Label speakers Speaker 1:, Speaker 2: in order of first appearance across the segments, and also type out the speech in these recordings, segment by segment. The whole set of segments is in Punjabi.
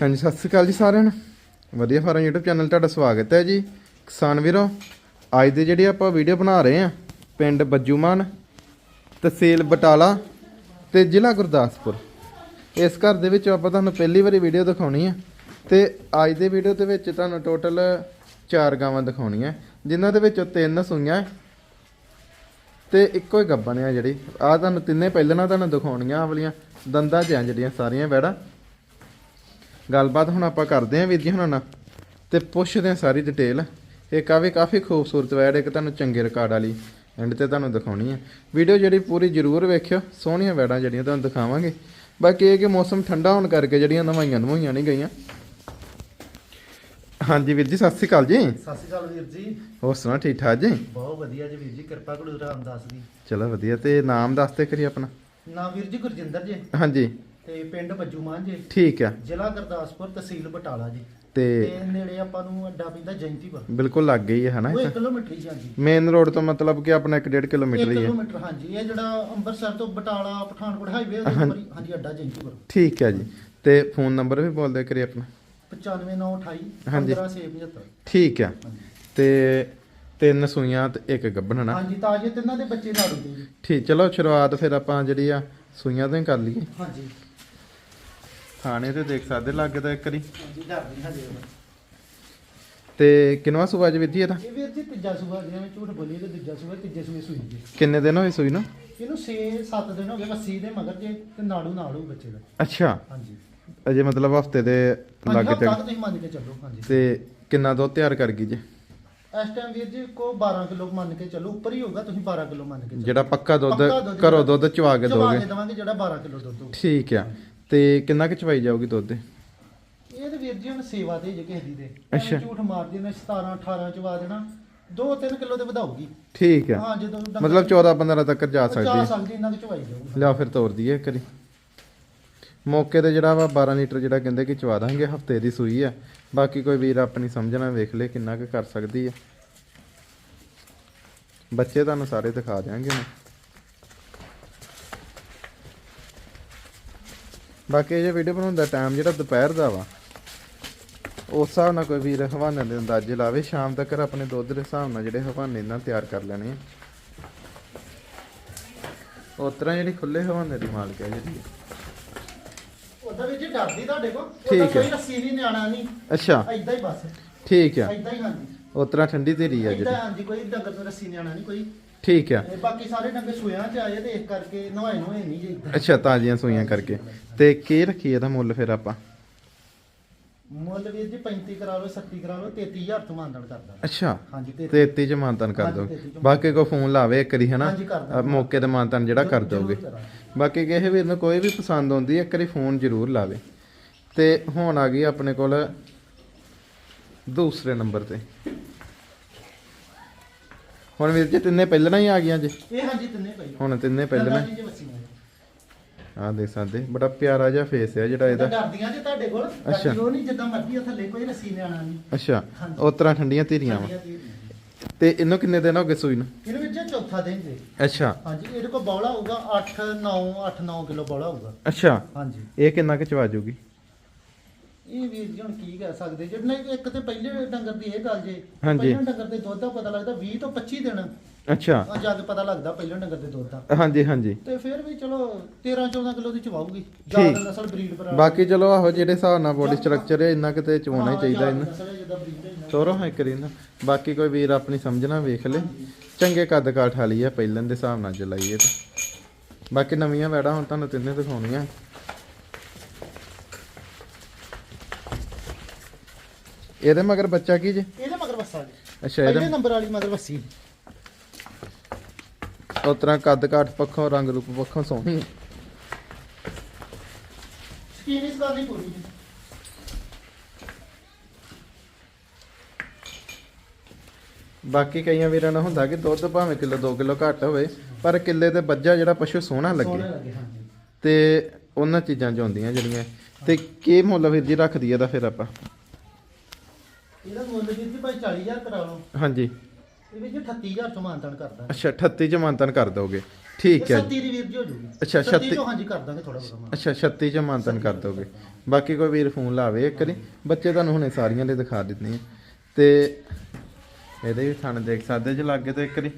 Speaker 1: ਹਾਂਜੀ, ਸਤਿ ਸ੍ਰੀ ਅਕਾਲ ਜੀ ਸਾਰਿਆਂ ਨੂੰ। ਵਧੀਆ ਫਾਰਮ YouTube ਚੈਨਲ ਤੁਹਾਡਾ ਸਵਾਗਤ ਹੈ ਜੀ। ਕਿਸਾਨ ਵੀਰੋ, ਅੱਜ ਦੀ ਜਿਹੜੀ ਆਪਾਂ ਵੀਡੀਓ ਬਣਾ ਰਹੇ ਆ ਪਿੰਡ ਬੱਜੂਮਾਨ ਤਹਿਸੀਲ ਬਟਾਲਾ ਤੇ ਜ਼ਿਲ੍ਹਾ ਗੁਰਦਾਸਪੁਰ। ਇਸ ਘਰ ਦੇ ਵਿੱਚ ਆਪਾਂ ਤੁਹਾਨੂੰ ਪਹਿਲੀ ਵਾਰੀ ਵੀਡੀਓ ਦਿਖਾਉਣੀ ਆ ਤੇ ਅੱਜ ਦੇ ਵੀਡੀਓ ਦੇ ਵਿੱਚ ਤੁਹਾਨੂੰ ਟੋਟਲ ਚਾਰ ਗਾਵਾਂ ਦਿਖਾਉਣੀਆਂ ਜਿਨ੍ਹਾਂ ਦੇ ਵਿੱਚੋਂ ਤਿੰਨ ਸੂਈਆਂ ਤੇ ਇੱਕੋ ਹੀ ਗੱਬਣ ਆ ਜਿਹੜੀ। ਆ ਤੁਹਾਨੂੰ ਤਿੰਨੇ ਪਹਿਲਾਂ ਤੁਹਾਨੂੰ ਦਿਖਾਉਣੀਆਂ, ਆਹ ਵਾਲੀਆਂ ਦੰਦਾਂ 'ਚ ਆ ਜਿਹੜੀਆਂ ਸਾਰੀਆਂ ਵੈੜਾ ਗੱਲਬਾਤ ਹੁਣ ਆਪਾਂ ਕਰਦੇ ਆਂ ਵੀਰ ਜੀ ਹੁਣਾਂ ਨਾਲ ਤੇ ਪੁੱਛਦੇ ਆਂ ਸਾਰੀ ਡਿਟੇਲ ਇਹ ਕਾਫੀ ਕਾਫੀ ਖੂਬਸੂਰਤ ਵੈੜ ਇੱਕ ਤੁਹਾਨੂੰ ਚੰਗੇ ਰਿਕਾਰਡ ਵਾਲੀ ਐਂਡ ਤੇ ਤੁਹਾਨੂੰ ਦਿਖਾਉਣੀ ਹੈ। ਵੀਡੀਓ ਜਿਹੜੀ ਪੂਰੀ ਜ਼ਰੂਰ ਵੇਖਿਓ ਸੋਹਣੀਆਂ ਵੈੜਾਂ ਜਿਹੜੀਆਂ ਤੁਹਾਨੂੰ ਦਿਖਾਵਾਂਗੇ। ਬਾਕੀ ਇਹ ਕਿ ਮੌਸਮ ਠੰਡਾ ਹੋਣ ਕਰਕੇ ਜਿਹੜੀਆਂ ਨਵਾਈਆਂ ਨਵਾਈਆਂ ਨਹੀਂ ਗਈਆਂ। ਹਾਂਜੀ ਵੀਰ ਜੀ ਸਤਿ ਸ਼੍ਰੀ ਅਕਾਲ ਜੀ।
Speaker 2: ਸਤਿ ਸ਼੍ਰੀ ਅਕਾਲ ਵੀਰ ਜੀ।
Speaker 1: ਹੋਰ ਸੁਣਾ ਠੀਕ ਠਾਕ ਜੀ?
Speaker 2: ਬਹੁਤ ਵਧੀਆ ਜੀ ਵੀਰ ਜੀ ਕਿਰਪਾ ਕਰੋ ਰਾਮਦਾਸ ਦੀ।
Speaker 1: ਚਲੋ ਵਧੀਆ ਤੇ ਨਾਮ ਦੱਸ ਤੇ ਕਰੀ ਆਪਣਾ।
Speaker 2: ਨਾਮ ਵੀਰ ਜੀ ਗੁਰਜਿੰਦਰ ਜੀ।
Speaker 1: ਹਾਂਜੀ।
Speaker 2: ਤੇ ਪਿੰਡ ਬੱਜੂਮਾਨ ਜੀ
Speaker 1: ਠੀਕ ਆ।
Speaker 2: ਜ਼ਿਲ੍ਹਾ ਗੁਰਦਾਸਪੁਰ ਤਹਿਸੀਲ ਬਟਾਲਾ ਜੀ।
Speaker 1: ਤੇ
Speaker 2: ਤੇ ਨੇੜੇ ਆਪਾਂ ਨੂੰ ਅੱਡਾ ਪੈਂਦਾ ਜੈਂਤੀਪੁਰ
Speaker 1: ਬਿਲਕੁਲ ਲੱਗ ਗਈ ਹੈ ਹਨਾ
Speaker 2: ਉਹ 1 ਕਿਲੋਮੀਟਰ ਹੀ ਜਾਂਦੀ
Speaker 1: ਮੇਨ ਰੋਡ ਤੋਂ ਮਤਲਬ ਕਿ ਆਪਣਾ 1.5 ਕਿਲੋਮੀਟਰ
Speaker 2: 1
Speaker 1: ਹੀ ਹੈ।
Speaker 2: ਕਿਲੋਮੀਟਰ ਹਾਂਜੀ। ਇਹ ਜਿਹੜਾ ਅੰਮ੍ਰਿਤਸਰ ਤੋਂ ਬਟਾਲਾ ਪਠਾਨਕੋਟ ਹਾਈਵੇ ਉਹਦੇ ਉੱਪਰ ਹੀ- ਹਾਂਜੀ ਅੱਡਾ ਜੈਂਤੀਪੁਰ
Speaker 1: ਠੀਕ ਹੈ ਜੀ। ਤੇ ਫੋਨ ਨੰਬਰ ਵੀ ਬੋਲ ਦੇ ਕਰੀ ਆਪਣਾ?
Speaker 2: 95928
Speaker 1: ਹਾਂਜੀ।
Speaker 2: 15675
Speaker 1: ਠੀਕ ਆ। ਤੇ ਤਿੰਨ ਸੂਈਆਂ ਤੇ ਇੱਕ ਗੱਭਣ ਹਨਾ?
Speaker 2: ਹਾਂਜੀ ਤਾਜੇ ਤਿੰਨਾਂ ਦੇ ਬੱਚੇ ਨਾੜੂ ਦੇ ਜੀ।
Speaker 1: ਠੀਕ ਚਲੋ ਸ਼ੁਰੂਆਤ ਫਿਰ ਆਪਾਂ ਜਿਹੜੀ ਆ ਸੂਈਆਂ ਤੋਂ ਹੀ ਕਰ ਲਈਏ।
Speaker 2: ਹਾਂਜੀ।
Speaker 1: ਥਾਣੇ ਤੇ ਦੇਖ ਸਕਦੇ ਲੱਗੇ ਤਾਂ ਇੱਕ ਵਾਰੀ।
Speaker 2: ਹਾਂਜੀ ਡਰਦੀ ਹਾਂਜੀ
Speaker 1: ਤੇ ਕਿੰਨਵਾ ਸੂਆ ਜੀ ਵੀਰ ਜੀ ਇਹਦਾ?
Speaker 2: ਇਹ ਵੀਰ ਜੀ ਤੀਜਾ ਸੂਆ ਜਿਵੇਂ ਝੂਠ ਬੋਲੀਏ ਤੇ ਤੀਜਾ ਸੂਆ ਤੀਜੇ ਸੂਏ ਸੂਈ ਜੀ
Speaker 1: ਕਿੰਨੇ ਦਿਨ ਹੋਏ ਸੂਈ ਨੂੰ?
Speaker 2: ਇਹਨੂੰ 6-7 ਦਿਨ ਹੋ ਗਏ ਵੱਸੀ ਦੇ ਮਗਰ ਜੇ ਤੇ ਨਾੜੂ ਨਾੜੂ ਬੱਚੇ ਦਾ।
Speaker 1: ਅੱਛਾ।
Speaker 2: ਹਾਂਜੀ।
Speaker 1: ਅਜੇ ਮਤਲਬ ਹਫ਼ਤੇ ਦੇ
Speaker 2: ਹਾਂਜੀ
Speaker 1: ਲੱਗੇ ਤੇ
Speaker 2: ਹਫ਼ਤਾ ਕੁ ਤੁਸੀਂ ਮੰਨ ਕੇ ਚੱਲੋ ਹਾਂਜੀ।
Speaker 1: ਤੇ ਕਿੰਨਾ ਦੁੱਧ ਤਿਆਰ ਕਰ ਗਈ ਜੀ?
Speaker 2: ਇਸ ਟਾਈਮ ਵੀਰ ਜੀ ਕੋ 12 ਕਿਲੋ ਮੰਨ ਕੇ ਚੱਲੋ ਉੱਪਰ ਹੀ ਹੋਊਗਾ ਤੁਸੀਂ 12 ਕਿਲੋ ਮੰਨ ਕੇ ਚੱਲੋ।
Speaker 1: ਜਿਹੜਾ ਪੱਕਾ ਦੁੱਧ
Speaker 2: ਪੱਕਾ ਦੁੱਧ
Speaker 1: ਘਰੋਂ ਦੁੱਧ ਚਵਾ ਕੇ
Speaker 2: ਚਵਾ
Speaker 1: ਦੋਗੇ।
Speaker 2: ਦਵਾਂਗੇ ਜਿਹੜਾ 12 ਕਿਲੋ ਦੁੱਧ
Speaker 1: ਠੀਕ ਆ। ਤੇ ਕਿੰਨਾ ਕੁ ਚਵਾਈ ਜਾਊਗੀ ਦੁੱਧ ਦੇ?
Speaker 2: ਇਹ ਤੇ ਵੀਰ ਜੀ ਹੁਣ ਸੇਵਾ ਤੇ ਜੇ ਕਿਸੇ ਦੀ ਦੇ
Speaker 1: ਅੱਛਾ।
Speaker 2: ਝੂਠ ਮਾਰਦੀ ਨੇ 17 18 ਚਵਾ ਦੇਣਾ। 2-3 ਕਿਲੋ ਤੇ ਵਧਾਊਗੀ।
Speaker 1: ਠੀਕ ਆ।
Speaker 2: ਹਾਂ ਜਦੋਂ ਡੰਗਰ-
Speaker 1: ਮਤਲਬ 14 15 ਤੱਕ ਜਾ ਸਕਦੀ
Speaker 2: ਜਾ
Speaker 1: ਹੈ।
Speaker 2: ਸਕਦੀ ਇਹਨਾਂ ਦੀ ਚਵਾਈ ਜਾਊਗੀ।
Speaker 1: ਲਿਆ ਫਿਰ ਤੋਰ ਦਈਏ ਕਰੀ ਮੌਕੇ ਤੇ ਜਿਹੜਾ ਵਾ 12 ਲੀਟਰ ਜਿਹੜਾ ਕਹਿੰਦੇ ਕਿ ਚਵਾ ਦਾਂਗੇ ਹਫ਼ਤੇ ਦੀ ਸੂਈ ਆ। ਬਾਕੀ ਕੋਈ ਵੀਰ ਆਪਣੀ ਸਮਝਣਾ ਵੇਖ ਲੇ ਕਿੰਨਾ ਕੁ ਕਰ ਸਕਦੀ ਹੈ ਬੱਚੇ ਤੁਹਾਨੂੰ ਸਾਰੇ ਦਿਖਾ ਦਿਆਂਗੇ ਹੁਣ। ਬਾਕੀ ਇਹ ਵੀਡੀਓ ਬਣਾਉਣ ਦਾ ਟਾਈਮ ਜਿਹੜਾ ਦੁਪਹਿਰ ਦਾ ਵਾ ਉਸ ਹਿਸਾਬ ਨਾਲ ਕੋਈ ਵੀਰ ਹਵਾਨੇ ਦੇ ਅੰਦਾਜ਼ੇ ਲਾਵੇ ਸ਼ਾਮ ਤੱਕ ਆਪਣੇ ਦੁੱਧ ਦੇ ਹਿਸਾਬ ਨਾਲ ਜਿਹੜੇ ਹਵਾਨੇ ਇਹਨਾਂ ਤਿਆਰ ਕਰ ਲੈਣੇ ਆ। ਉਸ ਤਰ੍ਹਾਂ ਜਿਹੜੀ ਖੁੱਲੇ ਹਵਾਨੇ ਦੀ ਮਾਲਕ ਹੈ ਜਿਹੜੀ।
Speaker 2: ਉਹਦਾ ਜੀ ਡਰਦੀ ਤੁਹਾਡੇ ਕੋਲ
Speaker 1: ਠੀਕ
Speaker 2: ਉਹਦਾ
Speaker 1: ਹੈ।
Speaker 2: ਕੋਈ ਰੱਸੀ ਨਹੀਂ ਨਿਆਣਾ ਨਹੀਂ।
Speaker 1: ਅੱਛਾ।
Speaker 2: ਐਦਾਂ ਹੀ ਬਸ।
Speaker 1: ਠੀਕ ਆ
Speaker 2: ਐਦਾਂ ਹੀ ਹਾਂਜੀ।
Speaker 1: ਉਸ ਤਰ੍ਹਾਂ ਠੰਡੀ ਧੀਰੀ ਆ
Speaker 2: ਐਦਾਂ
Speaker 1: ਜਿਹੜੀ।
Speaker 2: ਹਾਂਜੀ ਕੋਈ ਡੰਗਰ ਤੋਂ ਰੱਸੀ ਨਿਆਣਾ ਨਹੀਂ ਕੋਈ
Speaker 1: ਠੀਕ ਆ।
Speaker 2: ਤੇ ਬਾਕੀ ਸਾਰੇ ਡੰਗਰ ਸੂਆਂ ਚ ਆਏ ਤੇ ਇਸ ਕਰਕੇ ਨਵਾਏ ਨਵਾਏ ਨਹੀਂ ਜੀ।
Speaker 1: ਅੱਛਾ ਤਾਜ਼ੀਆਂ ਸੂਈਆਂ ਕਰਕੇ। ਤੇ ਕੀ ਰੱਖੀ ਇਹਦਾ ਮੁੱਲ ਫਿਰ ਆਪਾਂ?
Speaker 2: ਮੁੱਲ ਵੀਰ ਜੀ 35 ਕਰਾ ਲਓ 37 ਕਰਾ ਲਓ 33000 ਤੋਂ ਮਾਨਦਨ ਕਰਦਾ।
Speaker 1: ਅੱਛਾ
Speaker 2: ਹਾਂਜੀ ਤੇ
Speaker 1: 33 ਚ ਮਾਨਤਨ ਕਰ
Speaker 2: ਹਾਂਜੀ,
Speaker 1: ਦੋਗੇ
Speaker 2: 33 ਚ
Speaker 1: ਬਾਕੀ ਕੋ ਫੋਨ ਲਾਵੇ ਇੱਕ ਵਾਰੀ ਹਨਾ?
Speaker 2: ਹਾਂਜੀ, ਕਰ ਦਾਂਗੇ।
Speaker 1: ਅਹ ਮੌਕੇ ਤੇ ਮਾਨਤਨ ਜਿਹੜਾ ਕਰ ਦੋਗੇ ਬਾਕੀ ਕਿਸੇ ਵੀਰ ਨੂੰ ਕੋਈ ਵੀ ਪਸੰਦ ਆਉਂਦੀ ਹੈ ਇੱਕ ਵਾਰੀ ਫੋਨ ਜ਼ਰੂਰ ਲਾਵੇ। ਤੇ ਹੁਣ ਆ ਗਈ ਆਪਣੇ ਕੋਲ ਦੂਸਰੇ ਨੰਬਰ ਤੇ। ਹੁਣ ਵੀਰ ਜੀ ਤਿੰਨੇ ਪਹਿਲਾਂ ਹੀ ਆ ਗਈਆਂ ਜੀ।
Speaker 2: ਇਹ ਹਾਂਜੀ ਤਿੰਨੇ ਪਈ
Speaker 1: ਹੁਣ ਤਿੰਨੇ ਪਹਿਲਾਂ
Speaker 2: ਜੀ
Speaker 1: ਆ ਦੇਖ ਸਕਦੇ। ਬੜਾ ਪਿਆਰਾ ਜਿਹਾ ਫੇਸ ਹੈ ਜਿਹੜਾ
Speaker 2: ਇਹਦਾ। ਡਰਦੀਆਂ ਜੇ ਤੁਹਾਡੇ ਕੋਲ।
Speaker 1: ਅੱਛਾ।
Speaker 2: ਉਹ ਨਹੀਂ ਜਿੱਦਾਂ ਮਰਜ਼ੀ ਆ ਥੱਲੇ ਕੋਈ ਰੱਸੀ ਨਿਆਣਾ ਨਹੀਂ
Speaker 1: ਅੱਛਾ। ਉਸ ਤਰ੍ਹਾਂ ਠੰਡੀਆਂ ਧੀਰੀਆਂ ਵਾ। ਤੇ ਇਹਨੂੰ ਕਿੰਨੇ ਦਿਨ ਹੋ ਗਏ ਸੂਈ ਨੂੰ?
Speaker 2: ਇਹਦੇ ਵਿੱਚ ਚੌਥਾ ਦਿਨ ਜੀ।
Speaker 1: ਅੱਛਾ।
Speaker 2: ਹਾਂਜੀ ਇਹਦੇ ਕੋਲ ਬੌਲਾ ਹੋਊਗਾ 8 9 8 9 ਕਿਲੋ ਬੌਲਾ ਹੋਊਗਾ।
Speaker 1: ਅੱਛਾ।
Speaker 2: ਹਾਂਜੀ।
Speaker 1: ਇਹ ਕਿੰਨਾ ਕੁ ਚਵਾ ਜੂਗੀ?
Speaker 2: ਇਹ ਵੀਰ ਜੀ ਹੁਣ ਕੀ ਕਹਿ ਸਕਦੇ? ਜੇ ਨਹੀਂ ਇੱਕ ਤੇ ਪਹਿਲੇ ਡੰਗਰ ਦੀ ਇਹ ਗੱਲ ਜੇ
Speaker 1: ਹਾਂਜੀ।
Speaker 2: ਪਹਿਲੇ ਡੰਗਰ ਦੇ ਦੁੱਧ ਦਾ ਪਤਾ ਲੱਗਦਾ 20 ਤੋਂ 25 ਦਿਨ।
Speaker 1: ਅੱਛਾ।
Speaker 2: ਆ ਜਾ ਕੇ ਪਤਾ ਲੱਗਦਾ ਪਹਿਲੇ ਡੰਗਰ ਦੇ ਦੁੱਧ ਦਾ।
Speaker 1: ਹਾਂਜੀ ਹਾਂਜੀ।
Speaker 2: ਤੇ ਫਿਰ ਵੀ ਚਲੋ 13 14 ਕਿਲੋ ਦੀ ਜ਼ਿਆਦਾ
Speaker 1: ਠੀਕ।
Speaker 2: ਨਸਲ ਬਰੀਡ ਪਰ
Speaker 1: ਬਾਕੀ ਚਲੋ ਆਹੋ ਜਿਹੜੇ ਹਿਸਾਬ ਨਾਲ ਬੋਡੀ ਸਟਰਕਚਰ ਹੈ ਇੰਨਾ ਕਿਤੇ ਚਵਾਉਣਾ ਹੀ ਚਾਹੀਦਾ ਇਹਨੂੰ।
Speaker 2: ਜਿੱਦਾਂ
Speaker 1: ਤੋਰੋ ਹੈ ਕਰੀ ਨਾ। ਬਾਕੀ ਕੋਈ ਵੀਰ ਆਪਣੀ ਸਮਝਣਾ ਵੇਖ ਲੇ। ਚੰਗੇ ਕੱਦ ਕਾਠ ਵਾਲੀ ਆ ਪਹਿਲਾਂ ਦੇ ਹਿਸਾਬ ਨਾਲ ਚਲਾਈਏ ਤੇ। ਬਾਕੀ ਨਵੀਆਂ ਵੈੜਾਂ ਹੁਣ ਤੁਹਾਨੂੰ ਤਿੰਨੇ ਦਿਖਾਉਣੀਆਂ। ਇਹਦੇ ਮਗਰ ਬੱਚਾ ਕੀ ਜੇ?
Speaker 2: ਇਹਦੇ ਮਗਰ ਵੱਸਾ ਜੀ।
Speaker 1: ਅੱਛਾ
Speaker 2: ਪਹਿਲੇ
Speaker 1: ਇਹਦਾ
Speaker 2: ਨੰਬਰ ਵਾਲੀ ਮਗਰ ਵੱਸੀ
Speaker 1: ਉਸ ਤਰ੍ਹਾਂ ਕੱਦ ਕਾਠ ਪੱਖੋਂ ਰੰਗ ਰੂਪ ਪੱਖੋਂ ਸੋਹਣੀ।
Speaker 2: ਸਕੀਨ ਇਸ ਗੱਲ ਦੀ ਪੂਰੀ ਜੀ
Speaker 1: ਬਾਕੀ ਕਈਆਂ ਵੀਰਾਂ ਨੂੰ ਹੁੰਦਾ ਕਿ ਦੁੱਧ ਭਾਵੇਂ ਕਿਲੋ 2 ਕਿਲੋ ਘੱਟ ਹੋਵੇ ਪਰ ਕਿੱਲੇ ਤੇ ਬੱਜਾ ਜਿਹੜਾ ਪਸ਼ੂ ਸੋਹਣਾ ਲੱਗੇ।
Speaker 2: ਸੋਹਣੇ ਲੱਗੇ ਹਾਂਜੀ।
Speaker 1: ਤੇ ਉਹਨਾਂ ਚੀਜ਼ਾਂ 'ਚ ਆਉਂਦੀਆਂ ਜਿਹੜੀਆਂ। ਤੇ ਕੀ ਮੁੱਲ ਵੀਰ ਜੀ ਰੱਖਦੀ ਇਹਦਾ ਫਿਰ ਆਪਾਂ?
Speaker 2: ਇਹਦਾ ਮੁੱਲ ਵੀਰ ਜੀ ਭਾਈ 40000 ਕਰਾ ਲਓ।
Speaker 1: ਹਾਂਜੀ।
Speaker 2: ਇਹ ਵਿੱਚ 38000 ਤੋਂ ਮਾਨਤਨ ਕਰਦਾ
Speaker 1: ਅੱਛਾ 38 ਚ ਮੰਤਨ ਕਰ ਦੋਗੇ। ਠੀਕ ਹੈ। ਜੀ।
Speaker 2: 37 ਦੀ ਵੀਰ ਜੀ ਹੋ ਜੂਗੀ।
Speaker 1: ਅੱਛਾ,
Speaker 2: 37
Speaker 1: 36
Speaker 2: ਚੋਂ ਹਾਂਜੀ ਕਰ ਦਾਂਗੇ ਥੋੜਾ ਬਹੁਤਾ
Speaker 1: ਅੱਛਾ 36 ਚ ਮਾਨਤਨ ਕਰ ਦੋਗੇ। ਬਾਕੀ ਕੋਈ ਵੀਰ ਫੋਨ ਲਾਵੇ ਇੱਕ ਵਾਰੀ। ਬੱਚੇ ਤੁਹਾਨੂੰ ਹੁਣੇ ਸਾਰੀਆਂ ਲਈ ਦਿਖਾ ਦਿੱਤੇ ਆ ਤੇ ਇਹਦੇ ਵੀ ਥਣ ਦੇਖ ਸਕਦੇ ਜੇ ਲੱਗੇ ਤੇ ਇੱਕ ਵਾਰੀ।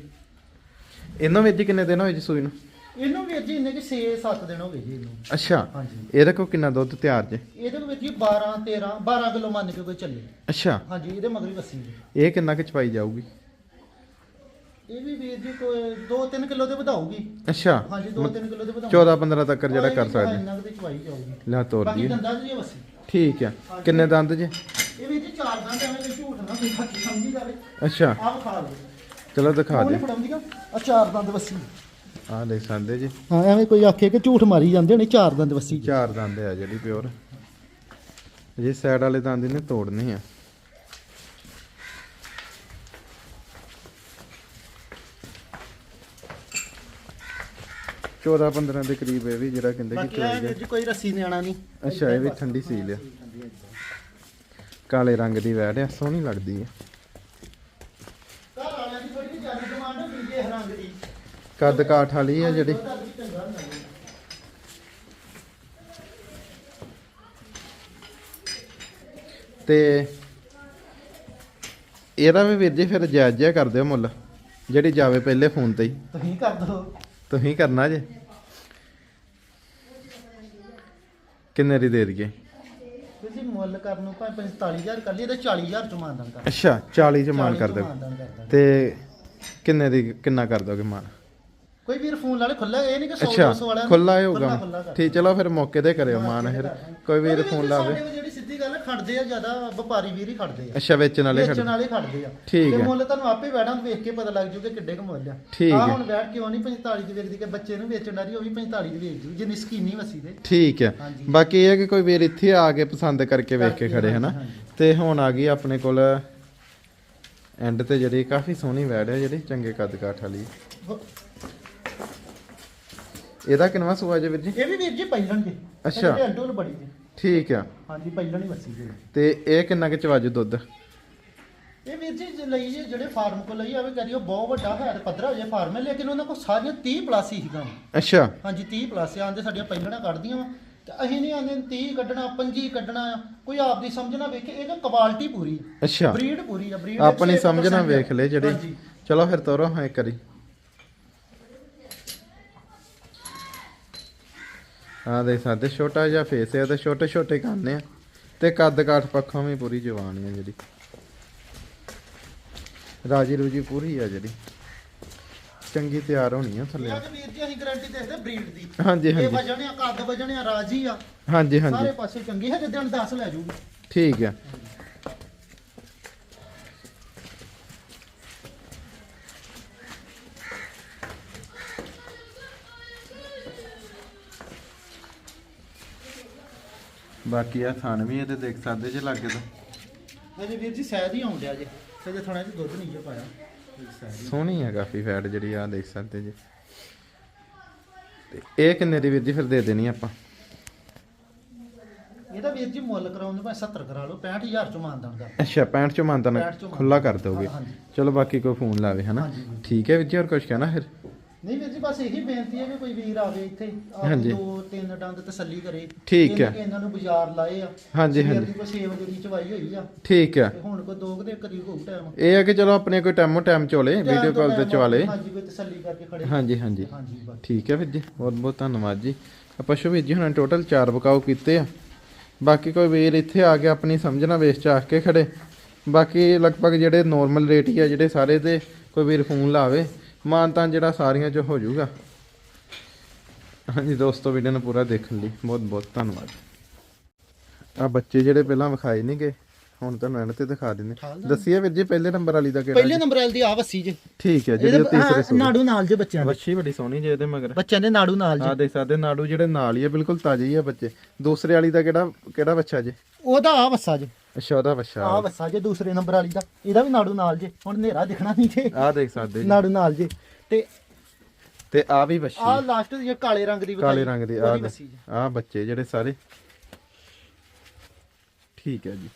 Speaker 1: ਇਹਨਾਂ ਵਿੱਚ ਕਿੰਨੇ ਦਿਨ ਹੋਏ ਜੀ ਸੂਈ ਨੂੰ?
Speaker 2: ਇਹਨੂੰ ਵੀਰ ਜੀ ਇੰਨੇ ਕਿ 6-7 ਦਿਨ ਹੋ ਗਏ ਜੀ ਇਹਨੂੰ।
Speaker 1: ਅੱਛਾ
Speaker 2: ਹਾਂਜੀ।
Speaker 1: ਇਹਦੇ ਕੋਲ ਕਿੰਨਾ ਦੁੱਧ ਤਿਆਰ ਜੇ?
Speaker 2: ਇਹਦੇ ਵਿੱਚ ਜੀ 12 13 12 ਕਿਲੋ ਮੰਨ ਕੇ ਕੋਈ ਚੱਲੇ।
Speaker 1: ਅੱਛਾ।
Speaker 2: ਹਾਂਜੀ ਇਹਦੇ ਮਗਰ ਹੀ ਵੱਸੀ ਜੀ
Speaker 1: ਇਹ ਕਿੰਨਾ ਕੁ ਚਪਾਈ ਜਾਊਗੀ?
Speaker 2: ਇਹ ਵੀ ਵੀਰ ਜੀ ਕੋਈ 2-3 ਕਿਲੋ ਦੇ ਵਧਾਊਗੀ।
Speaker 1: ਅੱਛਾ।
Speaker 2: ਹਾਂਜੀ 2-3 ਕਿਲੋ ਦੇ ਵਧਾਊਗੀ।
Speaker 1: 14 15 ਤੱਕ ਜਿਹੜਾ ਕਰ ਸਕਦੇ।
Speaker 2: ਇੰਨਾ ਕੁ ਤੇ ਚਵਾਈ ਜਾਊਗੀ।
Speaker 1: ਲੈ ਤੋਰ
Speaker 2: ਬਾਕੀ
Speaker 1: ਦੀ
Speaker 2: ਦੰਦਾਂ ਜੀ ਵੱਸੀ।
Speaker 1: ਠੀਕ ਆ। ਕਿੰਨੇ ਦੰਦ ਜੇ?
Speaker 2: ਇਹ ਵੀ ਜੀ ਚਾਰ ਦੰਦ ਐਵੇਂ ਕੋਈ ਝੂਠ ਨਾ ਕੋਈ ਹੱਥ ਸਮਝੀ ਜਾਵੇ।
Speaker 1: ਅੱਛਾ।
Speaker 2: ਆਹ ਖਾ ਲਓ
Speaker 1: ਚਲੋ ਦਿਖਾ ਦੇ।
Speaker 2: ਨਹੀਂ ਫੜਾਉਂਦੀਆਂ ਆ ਚਾਰ ਦੰਦ ਵੱਸੀ।
Speaker 1: ਆਹ ਦੇਖ ਸਕਦੇ ਜੀ।
Speaker 2: ਹਾਂ ਐਵੇਂ ਕੋਈ ਆਖੇ ਕਿ ਝੂਠ ਮਾਰੀ ਜਾਂਦੇ ਹੋਣੇ ਚਾਰ ਦੰਦ ਵੱਸੀ
Speaker 1: ਚਾਰ ਦੰਦ ਆ ਜਿਹੜੀ ਪਿਓਰ ਜੇ ਸਾਈਡ ਵਾਲੇ ਦੰਦ ਇਹਨੇ ਤੋੜਨੇ ਆ। ਚੌਦਾਂ 15 ਦੇ ਕਰੀਬ ਇਹ ਵੀ ਜਿਹੜਾ ਕਹਿੰਦੇ ਕਿ
Speaker 2: ਬਾਕੀ
Speaker 1: ਚੋਈ
Speaker 2: ਜੀ ਕੋਈ ਰੱਸੀ ਨਿਆਣਾ ਨਹੀਂ।
Speaker 1: ਅੱਛਾ ਇਹ ਵੀ ਠੰਡੀ ਸੀਲ ਆ। ਕਾਲੇ ਰੰਗ ਦੀ ਵੈੜ ਆ ਸੋਹਣੀ ਲੱਗਦੀ ਆ।
Speaker 2: ਘਰ ਵਾਲਿਆਂ ਦੀ ਥੋੜੀ ਜਿਹੀ ਜ਼ਿਆਦਾ ਡਿਮਾਂਡ ਹੁੰਦੀ ਹੈ ਰੰਗ ਦੀ।
Speaker 1: ਕੱਦ ਕਾਠ ਵਾਲੀ ਆ ਜਿਹੜੀ।
Speaker 2: ਜੀ।
Speaker 1: ਤੇ ਇਹਦਾ ਵੀ ਵੀਰ ਜੀ ਫਿਰ ਜਾਇਜ਼ ਜਿਹਾ ਕਰ ਦਿਓ ਮੁੱਲ ਜਿਹੜੀ ਜਾਵੇ ਪਹਿਲੇ ਫੋਨ ਤੇ ਹੀ।
Speaker 2: ਤੁਸੀਂ ਕਰ ਦੋ।
Speaker 1: ਤੁਸੀਂ ਕਰਨਾ ਜੇ। ਕਿੰਨੇ ਦੀ ਦੇ ਦਈਏ?
Speaker 2: ਤੁਸੀਂ ਮੁੱਲ ਕਰਨ ਨੂੰ ਭਾਵੇਂ 45000 ਕਰ ਲਈ ਤੇ 40000 ਚ ਕਰ
Speaker 1: ਅੱਛਾ 40 ਚ ਮਾਨ
Speaker 2: 40
Speaker 1: ਕਰ ਦਿਓ। ਤੇ ਕਿੰਨੇ ਦੀ ਕਿੰਨਾ ਕਰ ਦੋਗੇ ਮਾਨ?
Speaker 2: ਕੋਈ ਵੀਰ ਫੋਨ ਵਾਲੇ ਖੁੱਲਾ ਇਹ ਨਹੀਂ ਕਿ 100
Speaker 1: ਅੱਛਾ
Speaker 2: 200 ਵਾਲਾ
Speaker 1: ਖੁੱਲਾ ਹੀ ਹੋਊਗਾ। ਠੀਕ ਚਲੋ ਫਿਰ ਮੌਕੇ ਤੇ ਕਰਿਓ ਮਾਨ ਫਿਰ। ਕੋਈ ਵੀਰ ਫੋਨ ਲਾਵੇ
Speaker 2: ਜਿਹੜੀ ਸਿੱਧੀ ਗੱਲ ਹੈ, ਖੜਦੇ ਆ ਜ਼ਿਆਦਾ ਵਪਾਰੀ ਵੀਰ ਹੀ ਖੜਦੇ ਆ।
Speaker 1: ਅੱਛਾ ਵੇਚਣ ਵਾਲੇ
Speaker 2: ਵੇਚਣ
Speaker 1: ਖੜੇ
Speaker 2: ਵਾਲੇ ਖੜਦੇ ਆ।
Speaker 1: ਠੀਕ
Speaker 2: ਤੇ
Speaker 1: ਹੈ।
Speaker 2: ਮੁੱਲ ਤੁਹਾਨੂੰ ਆਪੇ ਬੈਠਾਂ ਵੇਖ ਕੇ ਪਤਾ ਲੱਗ ਜੂਗਾ ਕਿੱਡੇ ਕੁ ਮੁੱਲ ਆ।
Speaker 1: ਠੀਕ ਹੈ।
Speaker 2: ਹੁਣ ਬੈਠ ਕਿਉਂ ਨਹੀਂ 45 ਦੀ ਵੇਚਦੀ ਕਿ ਬੱਚੇ ਨੂੰ ਵੇਚਣ ਵਾਲੀ ਉਹ ਵੀ 45 ਦੀ ਵੇਚ ਜੂ ਜਿੰਨੀ ਸਕੀਨੀ ਵਸੀ ਦੇ।
Speaker 1: ਠੀਕ ਹੈ।
Speaker 2: ਹਾਂਜੀ।
Speaker 1: ਬਾਕੀ ਇਹ ਹੈ ਕਿ ਕੋਈ ਵੀਰ ਇੱਥੇ ਆ ਕੇ ਪਸੰਦ ਕਰਕੇ ਵੇਖ ਕੇ ਖੜੇ ਹਨਾ? ਤੇ ਹੁਣ ਆ ਗਈ ਆਪਣੇ ਕੋਲ ਐਂਡ ਤੇ ਜਿਹੜੀ ਕਾਫੀ ਸੋਹਣੀ ਵੈੜ ਹੈ ਜਿਹੜੀ ਚੰਗੇ ਕੱਦ ਕਾਠ ਵਾਲੀ ਇਹਦਾ ਕਿੰਨਵਾ ਸੂਆ ਜੇ ਵੀਰ ਜੀ?
Speaker 2: ਇਹ ਵੀ ਵੀਰ ਜੀ ਪਹਿਲਣ ਜੀ।
Speaker 1: ਅੱਛਾ।
Speaker 2: ਇਹਦੇ ਅੰਡੂਲ ਬੜੀ ਜੀ।
Speaker 1: ਠੀਕ ਆ।
Speaker 2: ਹਾਂਜੀ ਪਹਿਲਣ ਹੀ ਵਸੀ ਜੀ।
Speaker 1: ਤੇ ਇਹ ਕਿੰਨਾ ਕੁ ਚਵਾਜੂ ਦੁੱਧ?
Speaker 2: ਇਹ ਵੀਰ ਜੀ ਜੇ ਲਈ ਜੇ ਜਿਹੜੇ ਫਾਰਮ ਕੋ ਲਈ ਆਵੇ ਕਰਿਓ ਬਹੁਤ ਵੱਡਾ ਹੈ ਤੇ ਪੱਧਰਾ ਹੋ ਜੇ ਫਾਰਮ ਹੈ ਲੇਕਿਨ ਉਹਨਾਂ ਕੋਲ ਸਾਰੀਆਂ 30 ਪਲੱਸ ਹੀ ਸੀਗਾ
Speaker 1: ਅੱਛਾ।
Speaker 2: ਹਾਂਜੀ 30 ਪਲੱਸ ਆਂਦੇ ਸਾਡੀਆਂ ਪਹਿਲਣਾ ਕੱਢਦੀਆਂ ਵਾ। ਤੇ ਅਸੀਂ ਨਹੀਂ ਆਂਦੇ 30 ਕੱਢਣਾ 25 ਕੱਢਣਾ ਆ। ਕੋਈ ਆਪ ਦੀ ਸਮਝਣਾ ਵੇਖੇ ਇਹਦਾ ਕੁਆਲਿਟੀ ਪੂਰੀ
Speaker 1: ਅੱਛਾ।
Speaker 2: ਬਰੀਡ ਪੂਰੀ ਆ ਬਰੀਡ
Speaker 1: ਆਪਣੀ ਸਮਝਣਾ ਵੇਖ ਲੈ ਜਿਹੜੀ। ਚਲੋ ਫਿਰ ਤੋਰੋ ਹਾਂ ਇੱਕ ਵਾਰੀ। ਆ ਦੇ ਸਾਡੇ ਛੋਟਾ ਜਿਹਾ ਫੇਸ ਹੈ ਤੇ ਛੋਟੇ ਛੋਟੇ ਕੰਨ ਆ। ਤੇ ਕੱਦ ਕਾਠ ਪੱਖੋਂ ਵੀ ਪੂਰੀ ਜਵਾਨ ਹੈ ਜਿਹੜੀ। ਰਾਜੀ ਰੂਜੀ ਪੂਰੀ ਆ ਜਿਹੜੀ। ਚੰਗੀ ਤਿਆਰ ਹੋਣੀ ਆ ਥੱਲੇ।
Speaker 2: ਆ ਵੀਰ ਜੀ ਅਸੀਂ ਗਾਰੰਟੀ ਦੇਖਦੇ ਬਰੀਡ ਦੀ।
Speaker 1: ਹਾਂਜੀ
Speaker 2: ਇਹ
Speaker 1: ਹਾਂਜੀ।
Speaker 2: ਵਜਣੇ ਆ ਕੱਦ ਵਜਣੇ ਆ ਰਾਜੀ ਆ।
Speaker 1: ਹਾਂਜੀ
Speaker 2: ਸਾਰੇ
Speaker 1: ਹਾਂਜੀ
Speaker 2: ਪਾਸੇ ਚੰਗੀ ਹੈ ਦਿਨ 10 ਲੈ ਜੂਗੀ
Speaker 1: ਠੀਕ ਆ। ਬਾਕੀ ਆ ਥਣ ਵੀ ਇਹਦੇ ਦੇਖ ਸਕਦੇ ਜੇ ਲੱਗੇ ਤਾਂ।
Speaker 2: ਅਜੇ ਵੀਰ ਜੀ ਸ਼ਾਇਦ ਹੀ ਆਉਂਦਿਆ ਜੇ। ਤੇ ਜੇ ਥੋੜਾ ਜਿਹਾ ਦੁੱਧ ਨਹੀਂ ਜੇ ਪਾਇਆ।
Speaker 1: ਸੋਹਣੀ ਆ ਕਾਫੀ ਫੈਟ ਜਿਹੜੀ ਆ ਦੇਖ ਸਕਦੇ ਜੀ। ਤੇ ਇਹ ਕਿੰਨੇ ਦੀ ਵੀਰ ਜੀ? ਫਿਰ ਦੇ ਦੇਣੀ ਆਪਾਂ।
Speaker 2: ਇਹਦਾ ਵੀਰ ਜੀ ਮੁੱਲ ਕਰਾਉਣ ਦੇ ਭਾਵੇਂ 70 ਕਰਾ ਲਓ 65000 ਚ ਮਾਨਦਾਨ ਕਰ
Speaker 1: ਅੱਛਾ 65 ਚੋਂ ਮੰਨਤਾ
Speaker 2: 65 ਚੋਂ
Speaker 1: ਖੁੱਲਾ ਕਰ ਦੋਗੇ। ਚਲੋ ਬਾਕੀ ਕੋਈ ਫੋਨ ਲਾਵੇ ਹਨਾ। ਠੀਕ ਹੈ ਵੀਰ ਜੀ ਹੋਰ ਕੁਝ ਕਹਿਣਾ ਫਿਰ?
Speaker 2: ਨਹੀਂ ਵੀਰ ਜੀ ਬਸ ਇਹੀ ਬੇਨਤੀ ਹੈ ਕਿ ਕੋਈ ਵੀਰ ਆਵੇ ਇੱਥੇ ਆਪ
Speaker 1: ਹਾਂਜੀ।
Speaker 2: ਦੋ ਤਿੰਨ ਡੰਦ ਤਸੱਲੀ ਕਰੇ।
Speaker 1: ਠੀਕ ਹੈ।
Speaker 2: ਕਿ ਇਹਨਾਂ ਨੂੰ ਬਾਜ਼ਾਰ ਲਾਏ ਆ।
Speaker 1: ਹਾਂਜੀ,
Speaker 2: ਸਵੇਰ
Speaker 1: ਹਾਂਜੀ।
Speaker 2: ਦੀ ਕੋਈ 6 ਵਜੇ ਦੀ ਚਵਾਈ ਹੋਈ ਆ।
Speaker 1: ਠੀਕ ਆ
Speaker 2: ਤੇ ਹੁਣ ਕੋ ਦੋ ਕੁ ਦੇ ਕਰੀਬ ਹੋਊ ਟਾਈਮ
Speaker 1: ਇਹ ਹੈ ਕਿ ਚਲੋ ਆਪਣੇ ਕੋਈ ਟਾਈਮੋ ਟਾਈਮ ਚੋਲੇ ਵੀਡੀਓ ਕਾਲ ਤੇ ਚਵਾਲੇ
Speaker 2: ਹਾਂਜੀ ਕੋਈ ਤਸੱਲੀ ਕਰਕੇ ਖੜੇ।
Speaker 1: ਹਾਂਜੀ ਹਾਂਜੀ।
Speaker 2: ਹਾਂਜੀ ਬਸ।
Speaker 1: ਠੀਕ ਹੈ ਵੀਰ ਜੀ ਬਹੁਤ ਬਹੁਤ ਧੰਨਵਾਦ ਜੀ। ਆ ਪਸ਼ੂ ਵੀਰ ਜੀ ਹੁਣ ਟੋਟਲ 4 ਬਕਾਉ ਕੀਤੇ ਆ। ਬਾਕੀ ਕੋਈ ਵੀਰ ਇੱਥੇ ਆ ਕੇ ਆਪਣੀ ਸਮਝਣਾ ਵੇਚ ਚ ਆ ਕੇ ਖੜੇ। ਬਾਕੀ ਲਗਭਗ ਜਿਹੜੇ ਨੋਰਮਲ ਰੇਟ ਹੀ ਆ ਜਿਹੜੇ ਸਾਰੇ ਤੇ ਕੋਈ ਵੀਰ ਫੋਨ ਲਾਵੇ। ਮਾਨਤਾਂ ਜਿਹੜਾ ਸਾਰੀਆਂ ਚ ਹੋ ਜਾਊਗਾ। ਹਾਂਜੀ ਦੋਸਤੋ ਵੀਡੀਓ ਨੂੰ ਪੂਰਾ ਦੇਖਣ ਲਈ ਬਹੁਤ ਬਹੁਤ ਧੰਨਵਾਦ। ਆ ਬੱਚੇ ਜਿਹੜੇ ਪਹਿਲਾਂ ਵਿਖਾਏ ਨਹੀਂ ਗਏ ਹੁਣ ਤੁਹਾਨੂੰ ਇਹਨਾਂ ਤੇ ਦਿਖਾ ਦਿੰਦੇ। ਦੱਸਿਆ ਵੀਰ ਜੀ ਪਹਿਲੇ ਨੰਬਰ ਵਾਲੀ ਦਾ ਕਿਹੜਾ
Speaker 2: ਪਹਿਲੇ? ਨੰਬਰ ਵਾਲੀ ਦੀ ਆ ਵੱਸੀ ਜੇ।
Speaker 1: ਠੀਕ ਹੈ ਜਿਹੜੀ ਉਹ ਤੀਸਰੇ ਸੂਰ
Speaker 2: ਨਾੜੂ ਨਾਲ ਜੇ ਬੱਚਿਆਂ ਦੇ।
Speaker 1: ਵੱਛੀ ਬੜੀ ਸੋਹਣੀ ਜੇ ਇਹਦੇ ਮਗਰ।
Speaker 2: ਬੱਚਿਆਂ ਦੇ ਨਾੜੂ ਨਾਲ
Speaker 1: ਆ
Speaker 2: ਜੇ
Speaker 1: ਦੇਖ ਸਕਦੇ ਨਾੜੂ ਜਿਹੜੇ ਨਾਲ ਹੀ ਆ ਬਿਲਕੁਲ ਤਾਜ਼ੇ ਹੀ ਆ ਬੱਚੇ। ਦੂਸਰੇ ਵਾਲੀ ਦਾ ਕਿਹੜਾ ਕਿਹੜਾ ਬੱਚਾ ਜੇ?
Speaker 2: ਉਹਦਾ ਆ ਵੱਸਾ ਜੇ।
Speaker 1: ਅੱਛਾ ਉਹਦਾ ਬੱਚਾ
Speaker 2: ਆ ਵੱਸਾ ਜੇ ਦੂਸਰੇ ਨੰਬਰ ਵਾਲੀ ਦਾ ਇਹਦਾ ਵੀ ਨਾੜੂ ਨਾਲ ਜੇ ਹੁਣ ਹਨੇਰਾ ਦਿਖਣਾ ਨਹੀਂ ਜੇ।
Speaker 1: ਆ ਦੇਖ ਸਕਦੇ ਜੀ।
Speaker 2: ਨਾੜੂ ਨਾਲ ਜੇ। ਤੇ
Speaker 1: ਤੇ ਆ ਵੀ
Speaker 2: ਆ
Speaker 1: ਬੱਚੀ
Speaker 2: ਲਾਸਟ ਦੀ ਕਾਲੇ ਰੰਗ ਦੀ
Speaker 1: ਕਾਲੇ ਰੰਗ ਦੀ ਆ ਆ ਬੱਚੇ ਜਿਹੜੇ ਸਾਰੇ। ਠੀਕ ਹੈ ਜੀ।